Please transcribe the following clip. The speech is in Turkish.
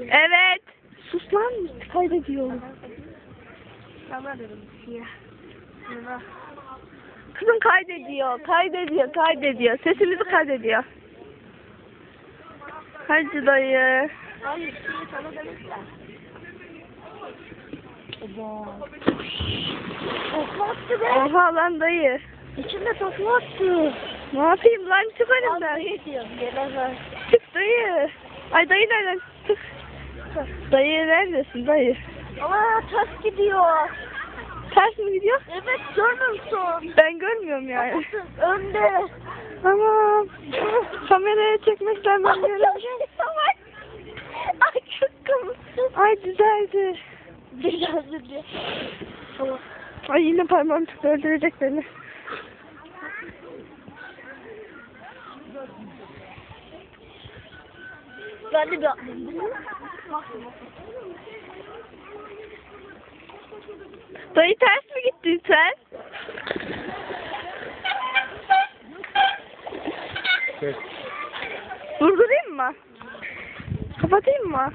Evet. Sus lan. Siyah. Kızım kaydediyor, kaydediyor, kaydediyor. Sesimizi kaydediyor. Hadi dayı. Hayır şimdi sana demişler. Be. Oha lan dayı. İçinde takla attı. Ne yapayım lan çık önümden. Vallahi diyorum gelemez. Çık dayı. Ay dayı nereden? Çık. Dayı neredesin dayı? Ama ters gidiyor. Ters mi gidiyor? Evet görmüyor musun? Ben görmüyorum yani. Önde. Tamam. Kameraya çekmekten ben görüyorum. Ay çok komiksin. Ay düzeldi. Önce. Tamam. Ay yine parmağım çıktı öldürecek beni. Ben de bir atlayayım. Dayı ters mi gittin sen? Vurdurayım mı? Kapatayım mı?